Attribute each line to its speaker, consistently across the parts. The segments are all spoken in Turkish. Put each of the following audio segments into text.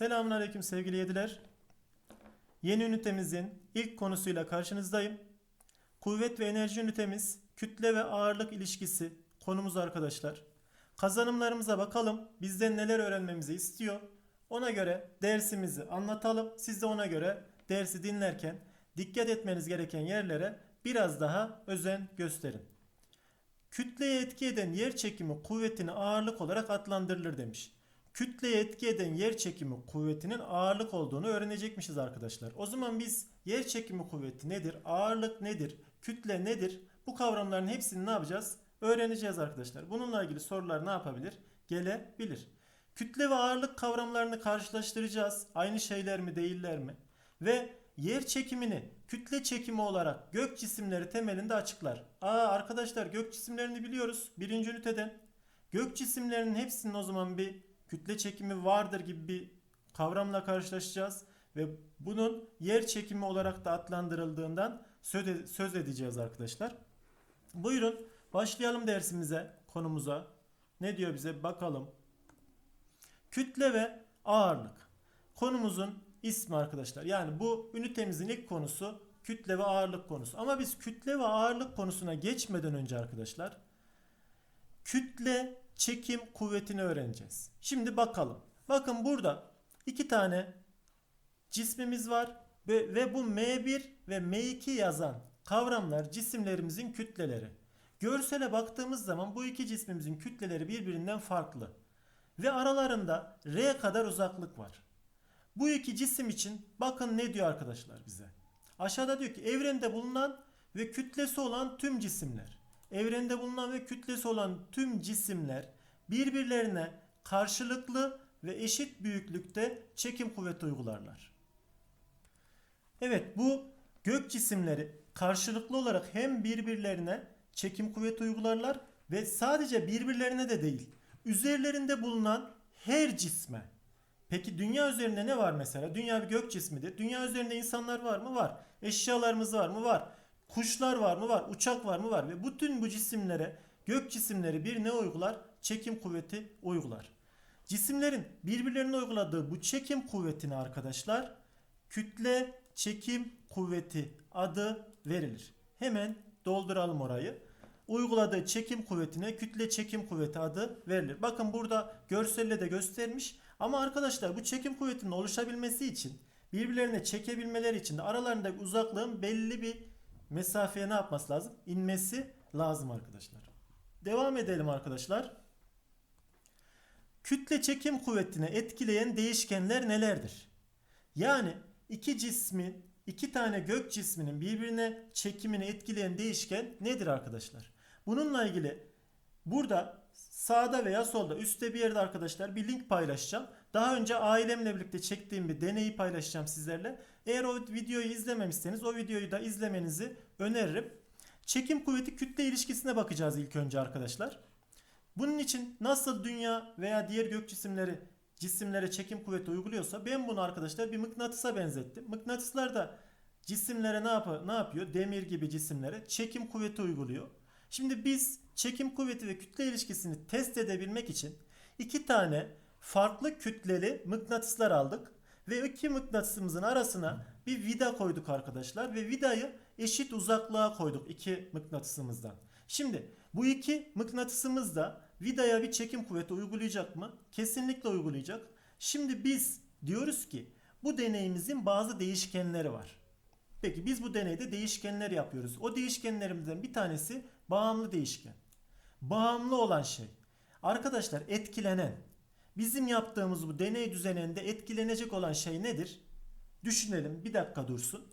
Speaker 1: Selamünaleyküm sevgili yediler. Yeni ünitemizin ilk konusuyla karşınızdayım. Kuvvet ve enerji ünitemiz kütle ve ağırlık ilişkisi konumuz arkadaşlar. Kazanımlarımıza bakalım. Bizden neler öğrenmemizi istiyor. Ona göre dersimizi anlatalım. Siz de ona göre dersi dinlerken dikkat etmeniz gereken yerlere biraz daha özen gösterin. Kütleye etki eden yer çekimi kuvvetini ağırlık olarak adlandırılır demiş. Kütleye etki eden yer çekimi kuvvetinin ağırlık olduğunu öğrenecekmişiz arkadaşlar. O zaman biz yer çekimi kuvveti nedir, ağırlık nedir, kütle nedir bu kavramların hepsini ne yapacağız? Öğreneceğiz arkadaşlar. Bununla ilgili sorular ne yapabilir? Gelebilir. Kütle ve ağırlık kavramlarını karşılaştıracağız. Aynı şeyler mi değiller mi? Ve yer çekimini kütle çekimi olarak gök cisimleri temelinde açıklar. Aa arkadaşlar gök cisimlerini biliyoruz birinci üniteden. Gök cisimlerinin hepsinin o zaman bir kütle çekimi vardır gibi bir kavramla karşılaşacağız. Ve bunun yer çekimi olarak da adlandırıldığından söz edeceğiz arkadaşlar. Buyurun başlayalım dersimize, konumuza. Ne diyor bize bakalım. Kütle ve ağırlık. Konumuzun ismi arkadaşlar. Yani bu ünitemizin ilk konusu kütle ve ağırlık konusu. Ama biz kütle ve ağırlık konusuna geçmeden önce arkadaşlar kütle çekim kuvvetini öğreneceğiz. Şimdi bakalım. Bakın burada iki tane cismimiz var ve, ve bu M1 ve M2 yazan kavramlar cisimlerimizin kütleleri. Görsele baktığımız zaman bu iki cismimizin kütleleri birbirinden farklı. Ve aralarında R kadar uzaklık var. Bu iki cisim için bakın ne diyor arkadaşlar bize. Aşağıda diyor ki evrende bulunan ve kütlesi olan tüm cisimler. Evrende bulunan ve kütlesi olan tüm cisimler birbirlerine karşılıklı ve eşit büyüklükte çekim kuvveti uygularlar. Evet bu gök cisimleri karşılıklı olarak hem birbirlerine çekim kuvveti uygularlar ve sadece birbirlerine de değil üzerlerinde bulunan her cisme. Peki dünya üzerinde ne var mesela? Dünya bir gök cismidir. Dünya üzerinde insanlar var mı? Var. Eşyalarımız var mı? Var. Kuşlar var mı? Var. Uçak var mı? Var. Ve bütün bu cisimlere gök cisimleri bir ne uygular? Çekim kuvveti uygular. Cisimlerin birbirlerine uyguladığı bu çekim kuvvetine arkadaşlar kütle çekim kuvveti adı verilir. Hemen dolduralım orayı. Uyguladığı çekim kuvvetine kütle çekim kuvveti adı verilir. Bakın burada görselle de göstermiş. Ama arkadaşlar bu çekim kuvvetinin oluşabilmesi için birbirlerine çekebilmeleri için de aralarındaki uzaklığın belli bir mesafeye ne yapması lazım? İnmesi lazım arkadaşlar. Devam edelim arkadaşlar. Kütle çekim kuvvetine etkileyen değişkenler nelerdir? Yani iki cismin, iki tane gök cisminin birbirine çekimini etkileyen değişken nedir arkadaşlar? Bununla ilgili burada sağda veya solda üstte bir yerde arkadaşlar bir link paylaşacağım. Daha önce ailemle birlikte çektiğim bir deneyi paylaşacağım sizlerle. Eğer o videoyu izlememişseniz o videoyu da izlemenizi öneririm. Çekim kuvveti kütle ilişkisine bakacağız ilk önce arkadaşlar. Bunun için nasıl dünya veya diğer gök cisimleri cisimlere çekim kuvveti uyguluyorsa ben bunu arkadaşlar bir mıknatısa benzettim. Mıknatıslar da cisimlere ne, yap ne yapıyor? Demir gibi cisimlere çekim kuvveti uyguluyor. Şimdi biz çekim kuvveti ve kütle ilişkisini test edebilmek için iki tane farklı kütleli mıknatıslar aldık ve iki mıknatısımızın arasına bir vida koyduk arkadaşlar ve vidayı eşit uzaklığa koyduk iki mıknatısımızdan. Şimdi bu iki mıknatısımız da vidaya bir çekim kuvveti uygulayacak mı? Kesinlikle uygulayacak. Şimdi biz diyoruz ki bu deneyimizin bazı değişkenleri var. Peki biz bu deneyde değişkenler yapıyoruz. O değişkenlerimizden bir tanesi bağımlı değişken. Bağımlı olan şey. Arkadaşlar etkilenen. Bizim yaptığımız bu deney düzeninde etkilenecek olan şey nedir? Düşünelim bir dakika dursun.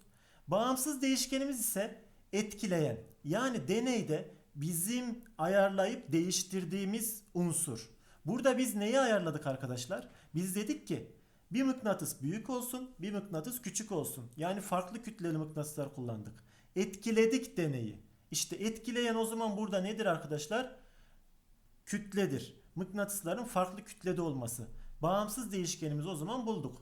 Speaker 1: Bağımsız değişkenimiz ise etkileyen. Yani deneyde bizim ayarlayıp değiştirdiğimiz unsur. Burada biz neyi ayarladık arkadaşlar? Biz dedik ki bir mıknatıs büyük olsun, bir mıknatıs küçük olsun. Yani farklı kütleli mıknatıslar kullandık. Etkiledik deneyi. İşte etkileyen o zaman burada nedir arkadaşlar? Kütledir. Mıknatısların farklı kütlede olması. Bağımsız değişkenimizi o zaman bulduk.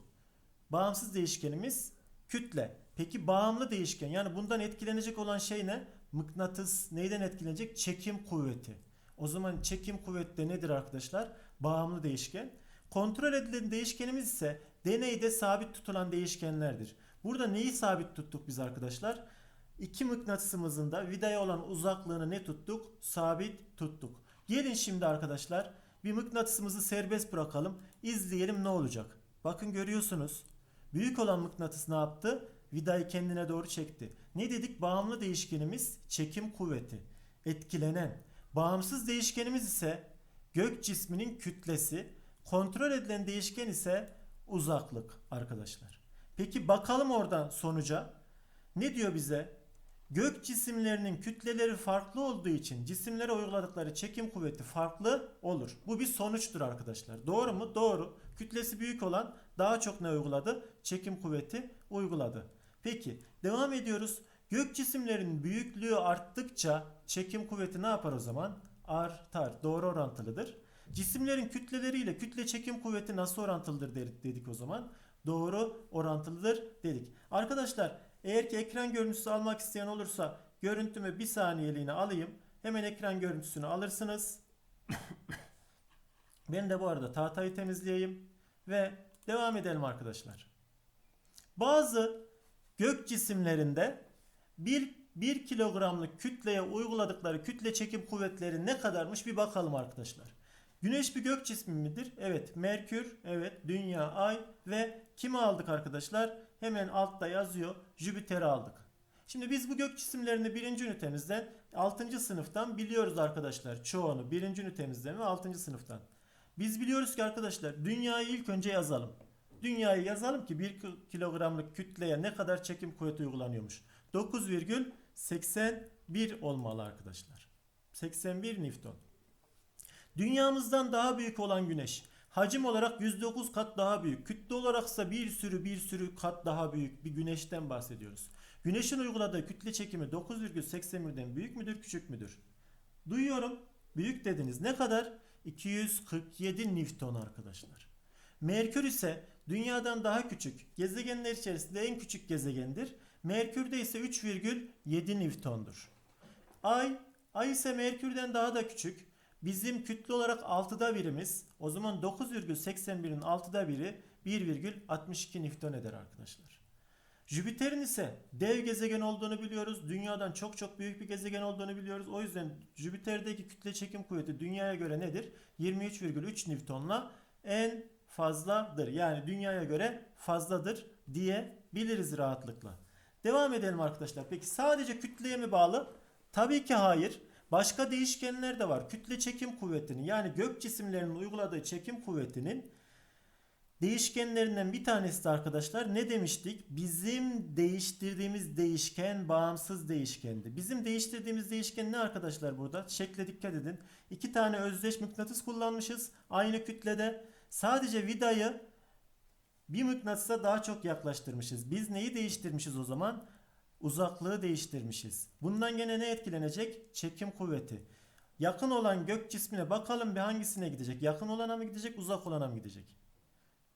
Speaker 1: Bağımsız değişkenimiz kütle. Peki bağımlı değişken yani bundan etkilenecek olan şey ne? Mıknatıs neyden etkilenecek? Çekim kuvveti. O zaman çekim kuvveti de nedir arkadaşlar? Bağımlı değişken. Kontrol edilen değişkenimiz ise deneyde sabit tutulan değişkenlerdir. Burada neyi sabit tuttuk biz arkadaşlar? İki mıknatısımızın da vidaya olan uzaklığını ne tuttuk? Sabit tuttuk. Gelin şimdi arkadaşlar bir mıknatısımızı serbest bırakalım. İzleyelim ne olacak. Bakın görüyorsunuz. Büyük olan mıknatıs ne yaptı? Vidayı kendine doğru çekti. Ne dedik? Bağımlı değişkenimiz çekim kuvveti. Etkilenen. Bağımsız değişkenimiz ise gök cisminin kütlesi. Kontrol edilen değişken ise uzaklık arkadaşlar. Peki bakalım oradan sonuca. Ne diyor bize? Gök cisimlerinin kütleleri farklı olduğu için cisimlere uyguladıkları çekim kuvveti farklı olur. Bu bir sonuçtur arkadaşlar. Doğru mu? Doğru. Kütlesi büyük olan daha çok ne uyguladı? Çekim kuvveti uyguladı. Peki devam ediyoruz. Gök cisimlerin büyüklüğü arttıkça çekim kuvveti ne yapar o zaman? Artar. Doğru orantılıdır. Cisimlerin kütleleriyle kütle çekim kuvveti nasıl orantılıdır dedik o zaman? Doğru orantılıdır dedik. Arkadaşlar eğer ki ekran görüntüsü almak isteyen olursa görüntümü bir saniyeliğine alayım. Hemen ekran görüntüsünü alırsınız. ben de bu arada tahtayı temizleyeyim ve devam edelim arkadaşlar. Bazı gök cisimlerinde 1, 1 kilogramlık kütleye uyguladıkları kütle çekim kuvvetleri ne kadarmış bir bakalım arkadaşlar. Güneş bir gök cismi midir? Evet. Merkür, evet. Dünya, Ay ve kimi aldık arkadaşlar? Hemen altta yazıyor. Jüpiter'i aldık. Şimdi biz bu gök cisimlerini birinci ünitemizden 6. sınıftan biliyoruz arkadaşlar. Çoğunu birinci ünitemizden ve 6. sınıftan. Biz biliyoruz ki arkadaşlar dünyayı ilk önce yazalım. Dünyayı yazalım ki 1 kilogramlık kütleye ne kadar çekim kuvveti uygulanıyormuş. 9,81 olmalı arkadaşlar. 81 Newton. Dünyamızdan daha büyük olan güneş. Hacim olarak 109 kat daha büyük. Kütle olaraksa bir sürü bir sürü kat daha büyük bir güneşten bahsediyoruz. Güneşin uyguladığı kütle çekimi 9,81'den büyük müdür küçük müdür? Duyuyorum. Büyük dediniz. Ne kadar? 247 Newton arkadaşlar. Merkür ise dünyadan daha küçük. Gezegenler içerisinde en küçük gezegendir. Merkür'de ise 3,7 Newton'dur. Ay, Ay ise Merkür'den daha da küçük. Bizim kütle olarak 6'da birimiz. O zaman 9,81'in 6'da biri 1,62 Newton eder arkadaşlar. Jüpiter'in ise dev gezegen olduğunu biliyoruz. Dünyadan çok çok büyük bir gezegen olduğunu biliyoruz. O yüzden Jüpiter'deki kütle çekim kuvveti dünyaya göre nedir? 23,3 Newton'la en fazladır. Yani dünyaya göre fazladır diyebiliriz rahatlıkla. Devam edelim arkadaşlar. Peki sadece kütleye mi bağlı? Tabii ki hayır. Başka değişkenler de var. Kütle çekim kuvvetini yani gök cisimlerinin uyguladığı çekim kuvvetinin değişkenlerinden bir tanesi de arkadaşlar ne demiştik? Bizim değiştirdiğimiz değişken bağımsız değişkendi. Bizim değiştirdiğimiz değişken ne arkadaşlar burada? Şekle dikkat edin. İki tane özdeş mıknatıs kullanmışız. Aynı kütlede. Sadece vidayı bir mıknatısa daha çok yaklaştırmışız. Biz neyi değiştirmişiz o zaman? Uzaklığı değiştirmişiz. Bundan gene ne etkilenecek? Çekim kuvveti. Yakın olan gök cismine bakalım bir hangisine gidecek? Yakın olana mı gidecek, uzak olana mı gidecek?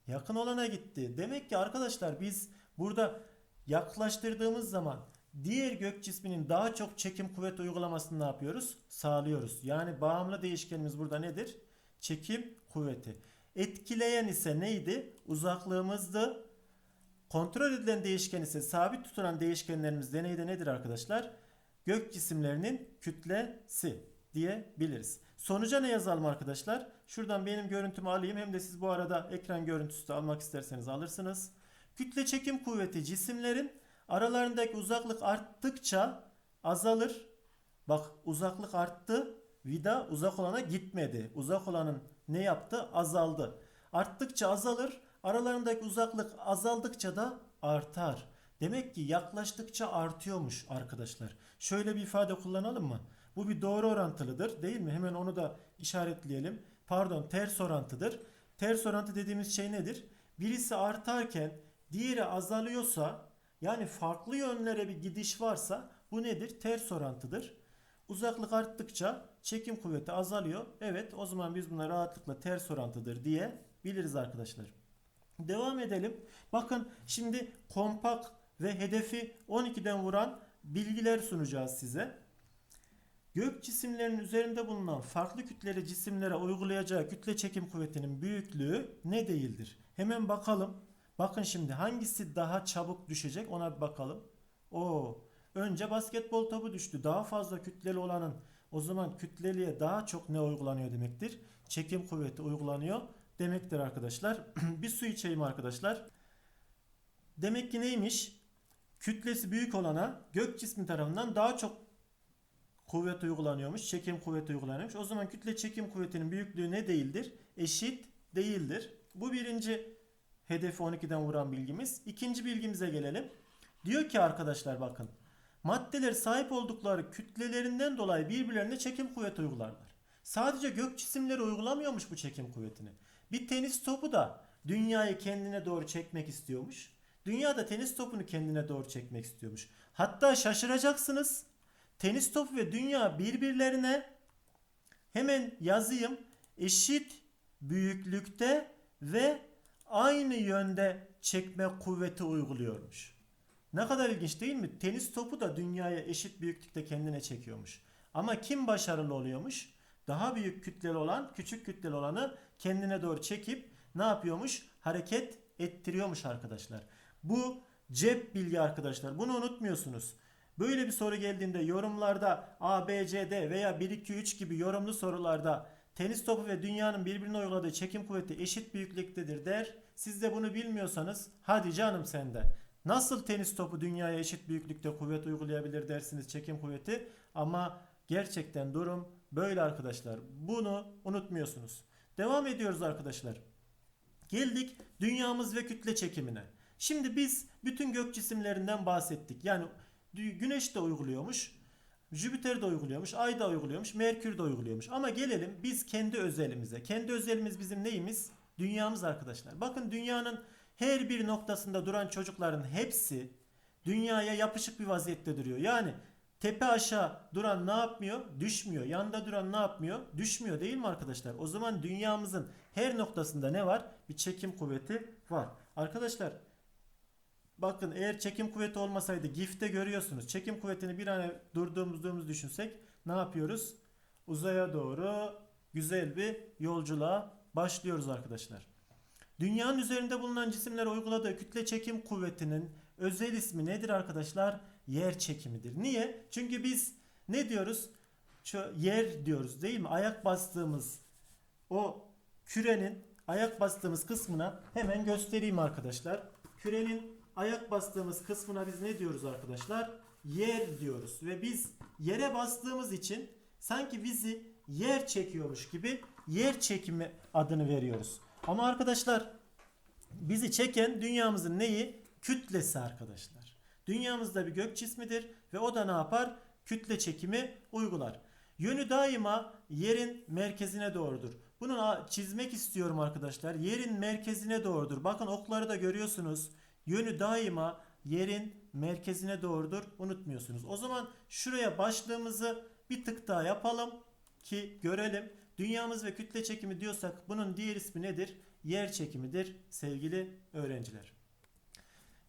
Speaker 1: Yakın olana gitti. Demek ki arkadaşlar biz burada yaklaştırdığımız zaman diğer gök cisminin daha çok çekim kuvveti uygulamasını ne yapıyoruz? Sağlıyoruz. Yani bağımlı değişkenimiz burada nedir? Çekim kuvveti. Etkileyen ise neydi? Uzaklığımızdı. Kontrol edilen değişken ise sabit tutulan değişkenlerimiz deneyde nedir arkadaşlar? Gök cisimlerinin kütlesi diyebiliriz. Sonuca ne yazalım arkadaşlar? Şuradan benim görüntümü alayım hem de siz bu arada ekran görüntüsü de almak isterseniz alırsınız. Kütle çekim kuvveti cisimlerin aralarındaki uzaklık arttıkça azalır. Bak uzaklık arttı. Vida uzak olana gitmedi. Uzak olanın ne yaptı? Azaldı. Arttıkça azalır. Aralarındaki uzaklık azaldıkça da artar. Demek ki yaklaştıkça artıyormuş arkadaşlar. Şöyle bir ifade kullanalım mı? Bu bir doğru orantılıdır değil mi? Hemen onu da işaretleyelim. Pardon ters orantıdır. Ters orantı dediğimiz şey nedir? Birisi artarken diğeri azalıyorsa yani farklı yönlere bir gidiş varsa bu nedir? Ters orantıdır. Uzaklık arttıkça çekim kuvveti azalıyor. Evet o zaman biz buna rahatlıkla ters orantıdır diye biliriz arkadaşlar. Devam edelim. Bakın şimdi kompak ve hedefi 12'den vuran bilgiler sunacağız size. Gök cisimlerinin üzerinde bulunan farklı kütleli cisimlere uygulayacağı kütle çekim kuvvetinin büyüklüğü ne değildir? Hemen bakalım. Bakın şimdi hangisi daha çabuk düşecek ona bir bakalım. O önce basketbol topu düştü. Daha fazla kütleli olanın o zaman kütleliğe daha çok ne uygulanıyor demektir? Çekim kuvveti uygulanıyor demektir arkadaşlar. bir su içeyim arkadaşlar. Demek ki neymiş? Kütlesi büyük olana gök cismi tarafından daha çok kuvvet uygulanıyormuş. Çekim kuvveti uygulanıyormuş. O zaman kütle çekim kuvvetinin büyüklüğü ne değildir? Eşit değildir. Bu birinci hedefi 12'den vuran bilgimiz. İkinci bilgimize gelelim. Diyor ki arkadaşlar bakın. Maddeler sahip oldukları kütlelerinden dolayı birbirlerine çekim kuvveti uygularlar. Sadece gök cisimleri uygulamıyormuş bu çekim kuvvetini. Bir tenis topu da dünyayı kendine doğru çekmek istiyormuş. Dünya da tenis topunu kendine doğru çekmek istiyormuş. Hatta şaşıracaksınız. Tenis topu ve dünya birbirlerine hemen yazayım eşit büyüklükte ve aynı yönde çekme kuvveti uyguluyormuş. Ne kadar ilginç değil mi? Tenis topu da dünyaya eşit büyüklükte kendine çekiyormuş. Ama kim başarılı oluyormuş? Daha büyük kütleli olan, küçük kütleli olanı kendine doğru çekip ne yapıyormuş? Hareket ettiriyormuş arkadaşlar. Bu cep bilgi arkadaşlar. Bunu unutmuyorsunuz. Böyle bir soru geldiğinde yorumlarda A, B, C, D veya 1, 2, 3 gibi yorumlu sorularda tenis topu ve dünyanın birbirine uyguladığı çekim kuvveti eşit büyüklüktedir der. Siz de bunu bilmiyorsanız hadi canım sende. Nasıl tenis topu dünyaya eşit büyüklükte kuvvet uygulayabilir dersiniz çekim kuvveti ama gerçekten durum böyle arkadaşlar. Bunu unutmuyorsunuz. Devam ediyoruz arkadaşlar. Geldik dünyamız ve kütle çekimine. Şimdi biz bütün gök cisimlerinden bahsettik. Yani güneş de uyguluyormuş. Jüpiter de uyguluyormuş, Ay da uyguluyormuş, Merkür de uyguluyormuş. Ama gelelim biz kendi özelimize. Kendi özelimiz bizim neyimiz? Dünyamız arkadaşlar. Bakın dünyanın her bir noktasında duran çocukların hepsi dünyaya yapışık bir vaziyette duruyor. Yani tepe aşağı duran ne yapmıyor? Düşmüyor. Yanda duran ne yapmıyor? Düşmüyor değil mi arkadaşlar? O zaman dünyamızın her noktasında ne var? Bir çekim kuvveti var. Arkadaşlar bakın eğer çekim kuvveti olmasaydı GIF'te görüyorsunuz. Çekim kuvvetini bir an durduğumuz düşünsek ne yapıyoruz? Uzaya doğru güzel bir yolculuğa başlıyoruz arkadaşlar. Dünyanın üzerinde bulunan cisimlere uyguladığı kütle çekim kuvvetinin özel ismi nedir arkadaşlar? Yer çekimidir. Niye? Çünkü biz ne diyoruz? Şu yer diyoruz değil mi? Ayak bastığımız o kürenin ayak bastığımız kısmına hemen göstereyim arkadaşlar. Kürenin ayak bastığımız kısmına biz ne diyoruz arkadaşlar? Yer diyoruz ve biz yere bastığımız için sanki bizi yer çekiyormuş gibi yer çekimi adını veriyoruz. Ama arkadaşlar bizi çeken dünyamızın neyi? Kütlesi arkadaşlar. Dünyamızda bir gök cismidir ve o da ne yapar? Kütle çekimi uygular. Yönü daima yerin merkezine doğrudur. Bunu çizmek istiyorum arkadaşlar. Yerin merkezine doğrudur. Bakın okları da görüyorsunuz. Yönü daima yerin merkezine doğrudur. Unutmuyorsunuz. O zaman şuraya başlığımızı bir tık daha yapalım ki görelim. Dünyamız ve kütle çekimi diyorsak bunun diğer ismi nedir? Yer çekimidir sevgili öğrenciler.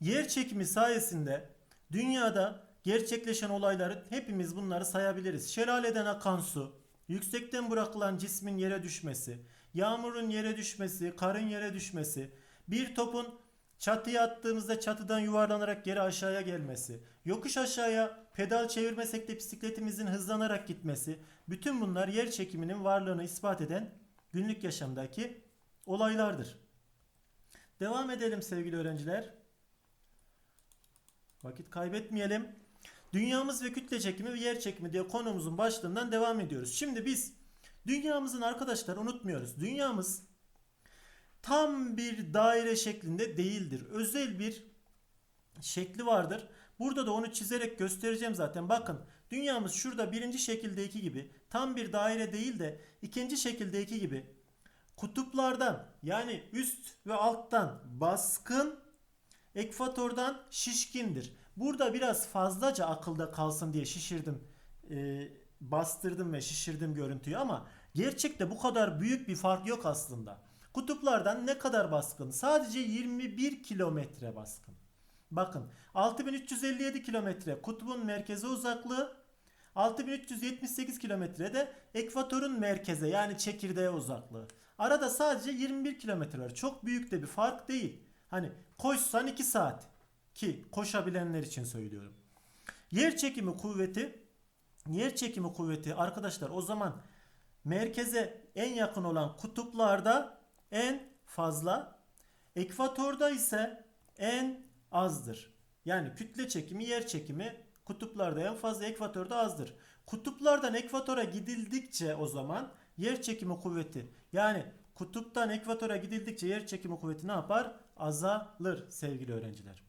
Speaker 1: Yer çekimi sayesinde dünyada gerçekleşen olayları hepimiz bunları sayabiliriz. Şelaleden akan su, yüksekten bırakılan cismin yere düşmesi, yağmurun yere düşmesi, karın yere düşmesi, bir topun çatıya attığımızda çatıdan yuvarlanarak geri aşağıya gelmesi, yokuş aşağıya pedal çevirmesek de bisikletimizin hızlanarak gitmesi, bütün bunlar yer çekiminin varlığını ispat eden günlük yaşamdaki olaylardır. Devam edelim sevgili öğrenciler. Vakit kaybetmeyelim. Dünyamız ve kütle çekimi ve yer çekimi diye konumuzun başlığından devam ediyoruz. Şimdi biz dünyamızın arkadaşlar unutmuyoruz. Dünyamız tam bir daire şeklinde değildir. Özel bir şekli vardır. Burada da onu çizerek göstereceğim zaten. Bakın dünyamız şurada birinci şekildeki gibi tam bir daire değil de ikinci şekildeki gibi kutuplardan yani üst ve alttan baskın ekvatordan şişkindir. Burada biraz fazlaca akılda kalsın diye şişirdim. e, bastırdım ve şişirdim görüntüyü ama gerçekte bu kadar büyük bir fark yok aslında. Kutuplardan ne kadar baskın? Sadece 21 kilometre baskın. Bakın 6357 kilometre kutbun merkeze uzaklığı 6378 kilometre de ekvatorun merkeze yani çekirdeğe uzaklığı. Arada sadece 21 kilometre var. Çok büyük de bir fark değil. Hani koşsan 2 saat ki koşabilenler için söylüyorum. Yer çekimi kuvveti yer çekimi kuvveti arkadaşlar o zaman merkeze en yakın olan kutuplarda en fazla ekvatorda ise en azdır. Yani kütle çekimi yer çekimi kutuplarda en fazla ekvatorda azdır. Kutuplardan ekvatora gidildikçe o zaman yer çekimi kuvveti yani kutuptan ekvatora gidildikçe yer çekimi kuvveti ne yapar? Azalır sevgili öğrenciler.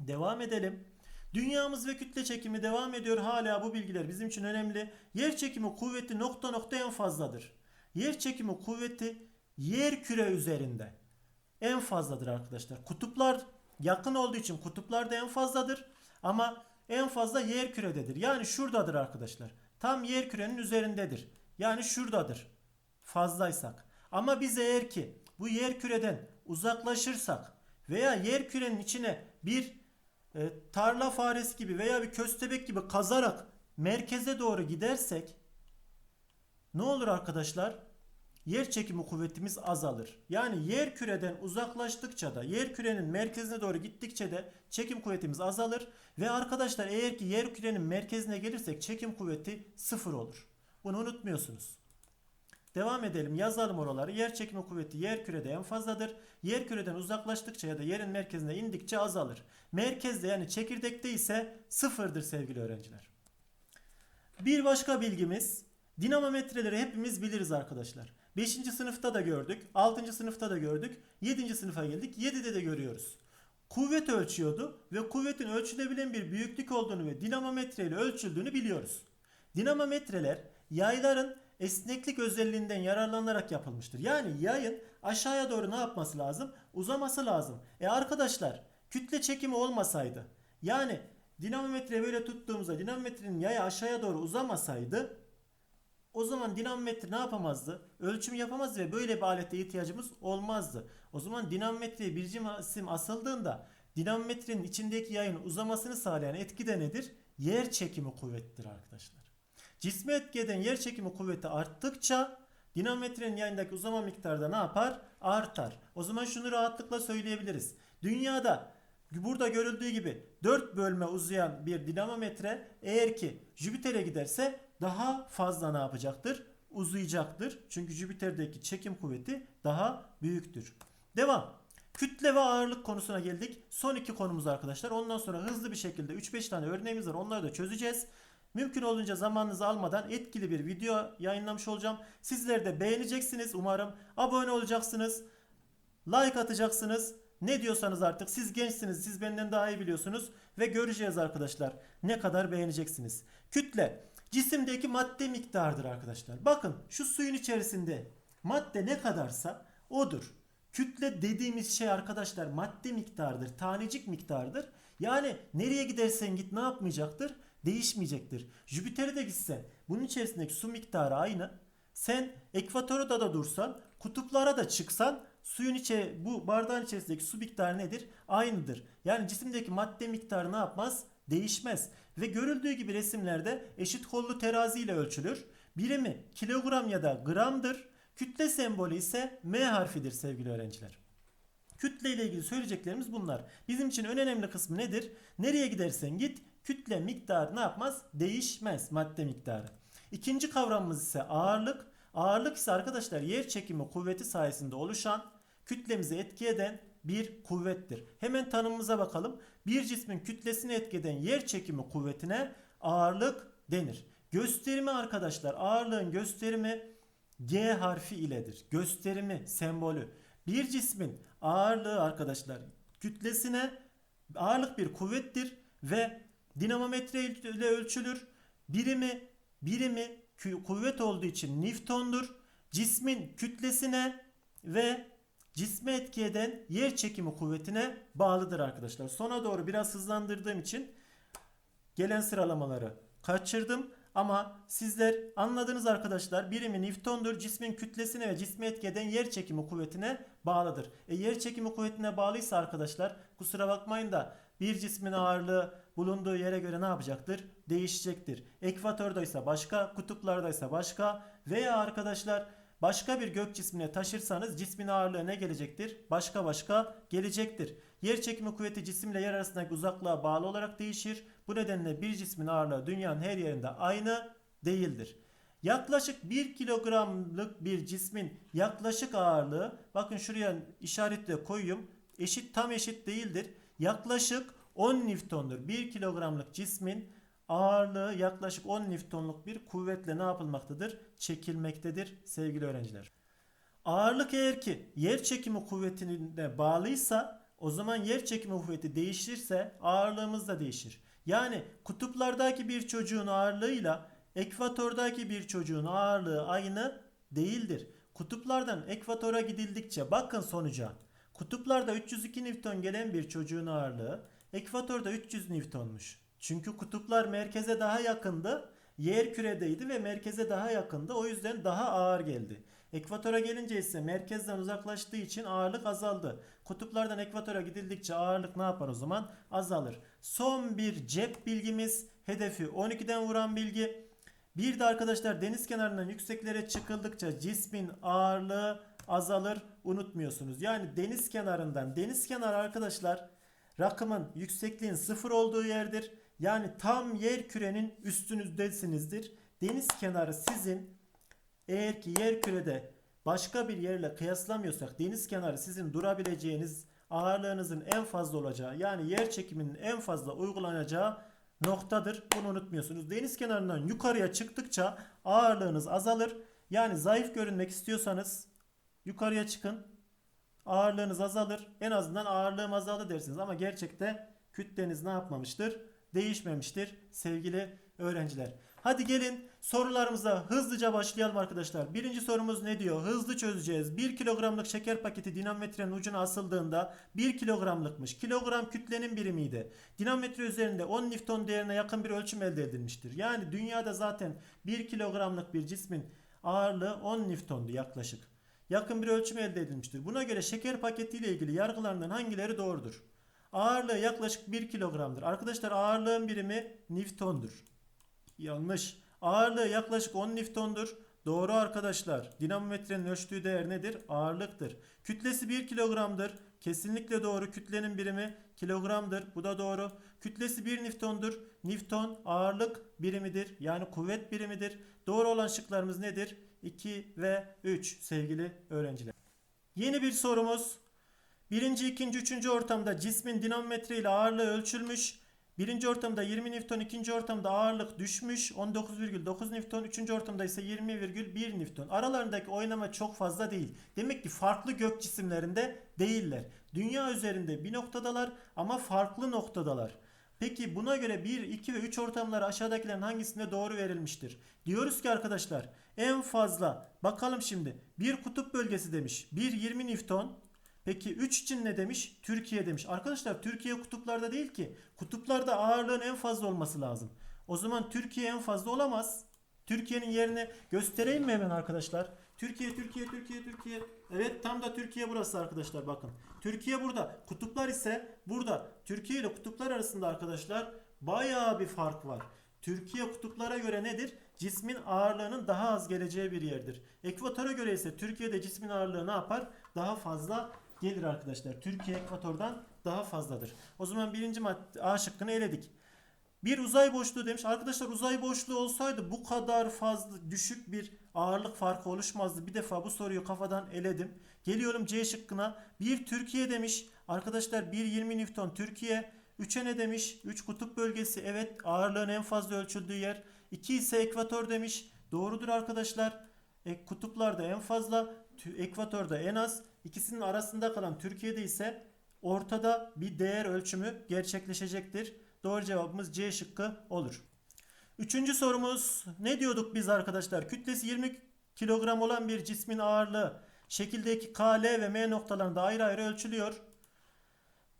Speaker 1: Devam edelim. Dünyamız ve kütle çekimi devam ediyor. Hala bu bilgiler bizim için önemli. Yer çekimi kuvveti nokta nokta en fazladır. Yer çekimi kuvveti yer küre üzerinde en fazladır arkadaşlar. Kutuplar yakın olduğu için kutuplarda en fazladır. Ama en fazla yer kürededir. Yani şuradadır arkadaşlar. Tam yer kürenin üzerindedir. Yani şuradadır. Fazlaysak. Ama biz eğer ki bu yer küreden uzaklaşırsak veya yer kürenin içine bir e, tarla faresi gibi veya bir köstebek gibi kazarak merkeze doğru gidersek ne olur arkadaşlar? Yer çekimi kuvvetimiz azalır. Yani yer küreden uzaklaştıkça da yer kürenin merkezine doğru gittikçe de çekim kuvvetimiz azalır. Ve arkadaşlar eğer ki yer kürenin merkezine gelirsek çekim kuvveti sıfır olur. Bunu unutmuyorsunuz. Devam edelim yazalım oraları. Yer çekimi kuvveti yer kürede en fazladır. Yer küreden uzaklaştıkça ya da yerin merkezine indikçe azalır. Merkezde yani çekirdekte ise sıfırdır sevgili öğrenciler. Bir başka bilgimiz dinamometreleri hepimiz biliriz arkadaşlar. 5. sınıfta da gördük, 6. sınıfta da gördük, 7. sınıfa geldik, 7'de de görüyoruz. Kuvvet ölçüyordu ve kuvvetin ölçülebilen bir büyüklük olduğunu ve dinamometre ile ölçüldüğünü biliyoruz. Dinamometreler yayların esneklik özelliğinden yararlanarak yapılmıştır. Yani yayın aşağıya doğru ne yapması lazım? Uzaması lazım. E arkadaşlar kütle çekimi olmasaydı yani dinamometreyi böyle tuttuğumuzda dinamometrenin yayı aşağıya doğru uzamasaydı o zaman dinamometre ne yapamazdı? Ölçüm yapamazdı ve böyle bir alete ihtiyacımız olmazdı. O zaman dinamometreye bir cisim asıldığında dinamometrenin içindeki yayın uzamasını sağlayan etki de nedir? Yer çekimi kuvvettir arkadaşlar. Cisme etki eden yer çekimi kuvveti arttıkça dinamometrenin yayındaki uzama miktarı da ne yapar? Artar. O zaman şunu rahatlıkla söyleyebiliriz. Dünyada burada görüldüğü gibi 4 bölme uzayan bir dinamometre eğer ki Jüpiter'e giderse daha fazla ne yapacaktır? Uzayacaktır. Çünkü Jüpiter'deki çekim kuvveti daha büyüktür. Devam. Kütle ve ağırlık konusuna geldik. Son iki konumuz arkadaşlar. Ondan sonra hızlı bir şekilde 3-5 tane örneğimiz var. Onları da çözeceğiz. Mümkün olunca zamanınızı almadan etkili bir video yayınlamış olacağım. Sizler de beğeneceksiniz umarım. Abone olacaksınız. Like atacaksınız. Ne diyorsanız artık siz gençsiniz. Siz benden daha iyi biliyorsunuz. Ve göreceğiz arkadaşlar. Ne kadar beğeneceksiniz. Kütle. Cisimdeki madde miktarıdır arkadaşlar. Bakın şu suyun içerisinde madde ne kadarsa odur. Kütle dediğimiz şey arkadaşlar madde miktarıdır. Tanecik miktarıdır. Yani nereye gidersen git ne yapmayacaktır? Değişmeyecektir. Jüpiter'e de gitsen bunun içerisindeki su miktarı aynı. Sen ekvatorda da dursan, kutuplara da çıksan suyun içe bu bardağın içerisindeki su miktarı nedir? Aynıdır. Yani cisimdeki madde miktarı ne yapmaz? Değişmez. Ve görüldüğü gibi resimlerde eşit kollu terazi ile ölçülür. Birimi kilogram ya da gramdır. Kütle sembolü ise M harfidir sevgili öğrenciler. Kütle ile ilgili söyleyeceklerimiz bunlar. Bizim için en önemli kısmı nedir? Nereye gidersen git kütle miktarı ne yapmaz? Değişmez madde miktarı. İkinci kavramımız ise ağırlık. Ağırlık ise arkadaşlar yer çekimi kuvveti sayesinde oluşan kütlemizi etki eden bir kuvvettir. Hemen tanımımıza bakalım. Bir cismin kütlesini etki eden yer çekimi kuvvetine ağırlık denir. Gösterimi arkadaşlar ağırlığın gösterimi G harfi iledir. Gösterimi, sembolü. Bir cismin ağırlığı arkadaşlar kütlesine ağırlık bir kuvvettir ve dinamometre ile ölçülür. Birimi birimi kuvvet olduğu için Newton'dur. Cismin kütlesine ve cisme etki eden yer çekimi kuvvetine bağlıdır arkadaşlar. Sona doğru biraz hızlandırdığım için gelen sıralamaları kaçırdım. Ama sizler anladınız arkadaşlar. Birimi Newton'dur. Cismin kütlesine ve cisme etki eden yer çekimi kuvvetine bağlıdır. E yer çekimi kuvvetine bağlıysa arkadaşlar kusura bakmayın da bir cismin ağırlığı bulunduğu yere göre ne yapacaktır? Değişecektir. Ekvatordaysa başka, kutuplardaysa başka veya arkadaşlar başka bir gök cismine taşırsanız cismin ağırlığı ne gelecektir? Başka başka gelecektir. Yer çekimi kuvveti cisimle yer arasındaki uzaklığa bağlı olarak değişir. Bu nedenle bir cismin ağırlığı dünyanın her yerinde aynı değildir. Yaklaşık 1 kilogramlık bir cismin yaklaşık ağırlığı bakın şuraya işaretle koyayım. Eşit tam eşit değildir. Yaklaşık 10 Newton'dur. 1 kilogramlık cismin ağırlığı yaklaşık 10 Newton'luk bir kuvvetle ne yapılmaktadır? Çekilmektedir sevgili öğrenciler. Ağırlık eğer ki yer çekimi kuvvetine bağlıysa o zaman yer çekimi kuvveti değişirse ağırlığımız da değişir. Yani kutuplardaki bir çocuğun ağırlığıyla ekvatordaki bir çocuğun ağırlığı aynı değildir. Kutuplardan ekvatora gidildikçe bakın sonuca. Kutuplarda 302 Newton gelen bir çocuğun ağırlığı ekvatorda 300 Newton'muş. Çünkü kutuplar merkeze daha yakındı. Yer küredeydi ve merkeze daha yakındı. O yüzden daha ağır geldi. Ekvatora gelince ise merkezden uzaklaştığı için ağırlık azaldı. Kutuplardan ekvatora gidildikçe ağırlık ne yapar o zaman? Azalır. Son bir cep bilgimiz. Hedefi 12'den vuran bilgi. Bir de arkadaşlar deniz kenarından yükseklere çıkıldıkça cismin ağırlığı azalır. Unutmuyorsunuz. Yani deniz kenarından deniz kenarı arkadaşlar rakımın yüksekliğin sıfır olduğu yerdir. Yani tam yer kürenin üstünüzdesinizdir. Deniz kenarı sizin eğer ki yer kürede başka bir yerle kıyaslamıyorsak deniz kenarı sizin durabileceğiniz ağırlığınızın en fazla olacağı yani yer çekiminin en fazla uygulanacağı noktadır. Bunu unutmuyorsunuz. Deniz kenarından yukarıya çıktıkça ağırlığınız azalır. Yani zayıf görünmek istiyorsanız yukarıya çıkın. Ağırlığınız azalır. En azından ağırlığım azaldı dersiniz ama gerçekte kütleniz ne yapmamıştır? Değişmemiştir sevgili öğrenciler. Hadi gelin sorularımıza hızlıca başlayalım arkadaşlar. Birinci sorumuz ne diyor? Hızlı çözeceğiz. 1 kilogramlık şeker paketi dinamometrenin ucuna asıldığında 1 kilogramlıkmış. Kilogram kütlenin birimiydi. Dinamometre üzerinde 10 Newton değerine yakın bir ölçüm elde edilmiştir. Yani dünyada zaten 1 kilogramlık bir cismin ağırlığı 10 Newton'du yaklaşık. Yakın bir ölçüm elde edilmiştir. Buna göre şeker paketi ile ilgili yargılarından hangileri doğrudur? Ağırlığı yaklaşık 1 kilogramdır. Arkadaşlar ağırlığın birimi Newton'dur. Yanlış. Ağırlığı yaklaşık 10 Newton'dur. Doğru arkadaşlar. Dinamometrenin ölçtüğü değer nedir? Ağırlıktır. Kütlesi 1 kilogramdır. Kesinlikle doğru. Kütlenin birimi kilogramdır. Bu da doğru. Kütlesi 1 Newton'dur. Newton ağırlık birimidir. Yani kuvvet birimidir. Doğru olan şıklarımız nedir? 2 ve 3 sevgili öğrenciler. Yeni bir sorumuz. Birinci, ikinci, üçüncü ortamda cismin dinamometre ile ağırlığı ölçülmüş. Birinci ortamda 20 Newton, ikinci ortamda ağırlık düşmüş 19,9 Newton, üçüncü ortamda ise 20,1 Newton. Aralarındaki oynama çok fazla değil. Demek ki farklı gök cisimlerinde değiller. Dünya üzerinde bir noktadalar ama farklı noktadalar. Peki buna göre 1, 2 ve 3 ortamları aşağıdakilerin hangisinde doğru verilmiştir? Diyoruz ki arkadaşlar en fazla bakalım şimdi bir kutup bölgesi demiş. 1 20 Newton, Peki 3 için ne demiş? Türkiye demiş. Arkadaşlar Türkiye kutuplarda değil ki. Kutuplarda ağırlığın en fazla olması lazım. O zaman Türkiye en fazla olamaz. Türkiye'nin yerini göstereyim mi hemen arkadaşlar? Türkiye, Türkiye, Türkiye, Türkiye. Evet tam da Türkiye burası arkadaşlar bakın. Türkiye burada. Kutuplar ise burada. Türkiye ile kutuplar arasında arkadaşlar bayağı bir fark var. Türkiye kutuplara göre nedir? Cismin ağırlığının daha az geleceği bir yerdir. Ekvatora göre ise Türkiye'de cismin ağırlığı ne yapar? Daha fazla gelir arkadaşlar. Türkiye ekvatordan daha fazladır. O zaman birinci madde A şıkkını eledik. Bir uzay boşluğu demiş. Arkadaşlar uzay boşluğu olsaydı bu kadar fazla düşük bir ağırlık farkı oluşmazdı. Bir defa bu soruyu kafadan eledim. Geliyorum C şıkkına. Bir Türkiye demiş. Arkadaşlar 1.20 Newton Türkiye. 3'e ne demiş? 3 kutup bölgesi. Evet ağırlığın en fazla ölçüldüğü yer. 2 ise ekvator demiş. Doğrudur arkadaşlar. E, kutuplarda en fazla, ekvatorda en az. İkisinin arasında kalan Türkiye'de ise ortada bir değer ölçümü gerçekleşecektir. Doğru cevabımız C şıkkı olur. Üçüncü sorumuz ne diyorduk biz arkadaşlar? Kütlesi 20 kilogram olan bir cismin ağırlığı şekildeki K, L ve M noktalarında ayrı ayrı ölçülüyor.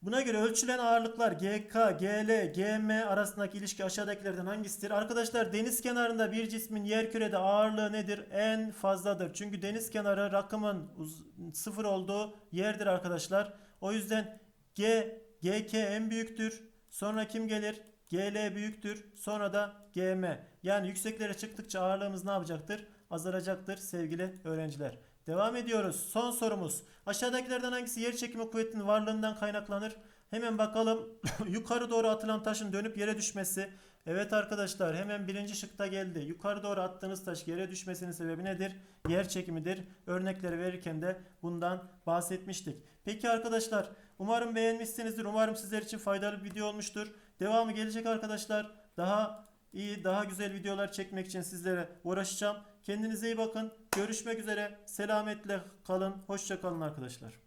Speaker 1: Buna göre ölçülen ağırlıklar GK, GL, GM arasındaki ilişki aşağıdakilerden hangisidir? Arkadaşlar deniz kenarında bir cismin yerkürede ağırlığı nedir? En fazladır. Çünkü deniz kenarı rakımın sıfır olduğu yerdir arkadaşlar. O yüzden G, GK en büyüktür. Sonra kim gelir? GL büyüktür. Sonra da GM. Yani yükseklere çıktıkça ağırlığımız ne yapacaktır? azalacaktır sevgili öğrenciler. Devam ediyoruz. Son sorumuz. Aşağıdakilerden hangisi yer çekimi kuvvetinin varlığından kaynaklanır? Hemen bakalım. Yukarı doğru atılan taşın dönüp yere düşmesi. Evet arkadaşlar hemen birinci şıkta geldi. Yukarı doğru attığınız taş yere düşmesinin sebebi nedir? Yer çekimidir. Örnekleri verirken de bundan bahsetmiştik. Peki arkadaşlar umarım beğenmişsinizdir. Umarım sizler için faydalı bir video olmuştur. Devamı gelecek arkadaşlar. Daha iyi, daha güzel videolar çekmek için sizlere uğraşacağım. Kendinize iyi bakın. Görüşmek üzere. Selametle kalın. Hoşça kalın arkadaşlar.